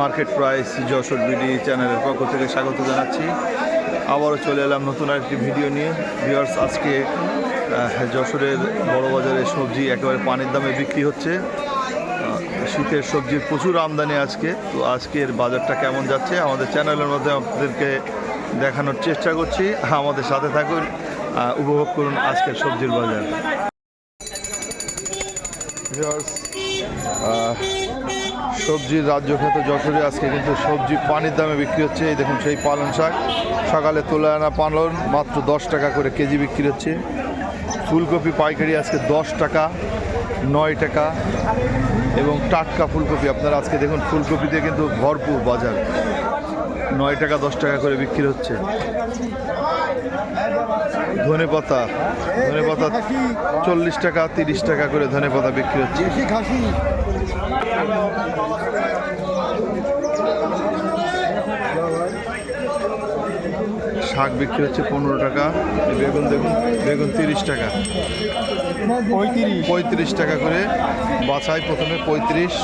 Market price Jessore BD চ্যানেলের পক্ষ থেকে স্বাগত জানাচ্ছি। আবারও চলে এলাম নতুন আরেকটি ভিডিও নিয়ে। ভিউয়ার্স, আজকে যশোরের বড় বাজারে সবজি একেবারে পানির দামে বিক্রি হচ্ছে। শীতের সবজির প্রচুর আমদানি আজকে। তো আজকের বাজারটা কেমন যাচ্ছে? আমাদের চ্যানেলের মধ্যে আপনাদেরকে দেখানোর চেষ্টা করছি। আমাদের সাথে থাকুন উপভোগ করুন আজকের সবজির বাজার। সবজির রাজ্য খ্যাত যশোরে আজকে কিন্তু সবজি পানির দামে বিক্রি হচ্ছে। এই দেখুন সেই পালং শাক। সকালে তুলে আনা পালন মাত্র দশ টাকা করে কেজি বিক্রি হচ্ছে। ফুলকপি পাইকারি আজকে দশ টাকা, নয় টাকা এবং টাটকা ফুলকপি। আপনারা আজকে দেখুন ফুলকপিতে কিন্তু ভরপুর বাজার। নয় টাকা, দশ টাকা করে বিক্রি হচ্ছে। ধনে পাতা ধনে পাতা চল্লিশ টাকা তিরিশ টাকা করে ধনে পাতা বিক্রি হচ্ছে। শাক বিক্রি হচ্ছে পনেরো টাকা বেগুন দেখুন বেগুন তিরিশ টাকা। পঁয়ত্রিশ পঁয়ত্রিশ টাকা করে বাছাই প্রথমে পঁয়ত্রিশ।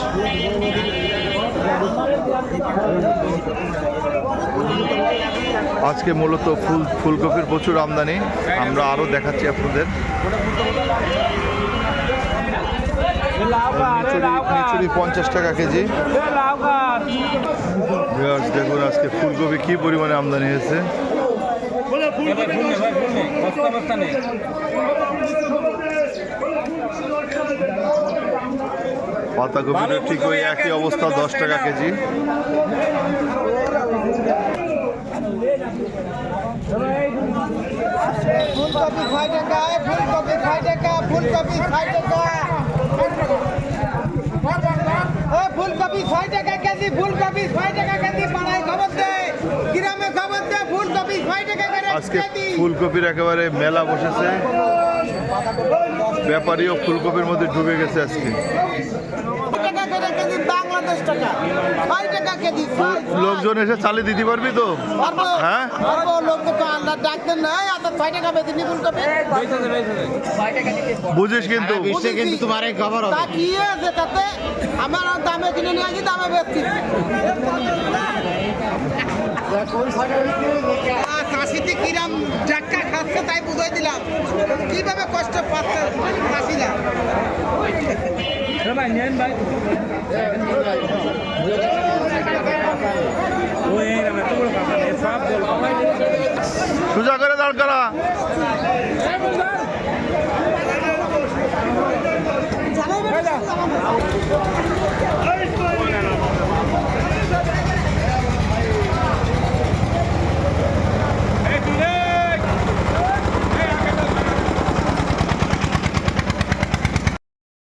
আজকে মূলত ফুল ফুলকপির প্রচুর আমদানি। আমরা আরও দেখাচ্ছি আপনাদের। পঞ্চাশ টাকা কেজি। দেখুন আজকে ফুলকপি কি পরিমাণে আমদানি হয়েছে। পাতাকপিরও ঠিক ওই একই অবস্থা, দশ টাকা কেজি। ফুলকপি ছয় টাকা ফুলকপি ছয় টাকা ফুলকপি ছয় টাকা ও ফুলকপি ছয় টাকা কেজি ফুলকপি ছয় টাকা কেজি পাড়ায় খবর দে গ্রামে খবর দে ফুলকপি ছয় টাকা করে আজকে ফুলকপির একেবারে মেলা বসেছে। ব্যাপারীও ফুলকপির মধ্যে ডুবে গেছে আজকে। বাংলাদেশ টাকা। ছয় টাকা কেজি। লোকজন এসে চালিয়ে দিতে পারবি তো? পারব হ্যাঁ? পারব লোক তো আন্দাজ ডাকতেন নাই আর ছয় টাকা বেশি নি ফুলকপি বুঝিস কিন্তু। কিন্তু তোমার খবর তা কি আছে তাতে। আমার দামে কিনে নিয়ে আসি দামে আহ, চাষিতে কিরাম জাক্কা খাচ্ছে তাই বুঝাই দিলাম। কীভাবে কষ্ট পাচ্ছে চাষিরা? সোজা করে দাঁড় করা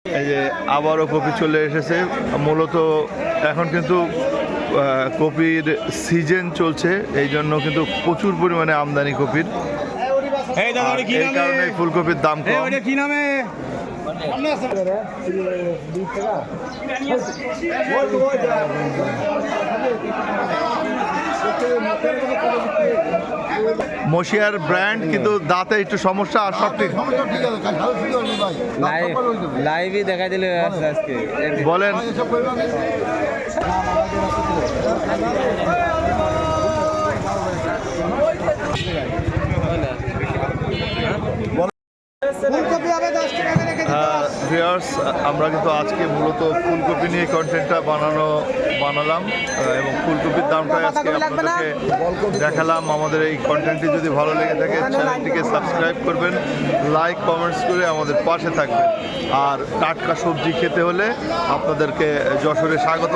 এই যে আবারও কপি চলে এসেছে। মূলত এখন কিন্তু কপির সিজন চলছে এই জন্য কিন্তু প্রচুর পরিমাণে আমদানি কপির। এই কারণে ফুলকপির দাম কম। কি নামে? মশিয়ার ব্র্যান্ড কিন্তু দাঁতে একটু সমস্যা আর সব ঠিক লাইভ লাইভই দেখা দিলে আজকে আজকে। বলেন। ফুলকপি হবে দশ টাকা কেজি আমরা কিন্তু আজকে মূলত ফুলকপি নিয়ে কন্টেন্টটা বানানো বানালাম এবং ফুলকপির দামটাই আজকে আপনাদেরকে দেখালাম। আমাদের এই কন্টেন্টটি যদি ভালো লেগে থাকে চ্যানেলটিকে সাবস্ক্রাইব করবেন লাইক কমেন্টস করে আমাদের পাশে থাকবেন। আর টাটকা সবজি খেতে হলে আপনাদেরকে যশোরে স্বাগত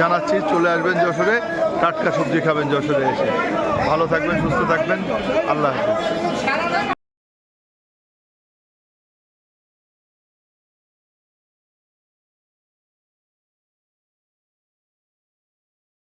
জানাচ্ছি। চলে আসবেন যশোরে টাটকা সবজি খাবেন যশোরে এসে। ভালো থাকবেন সুস্থ থাকবেন। আল্লাহ হাফিজ।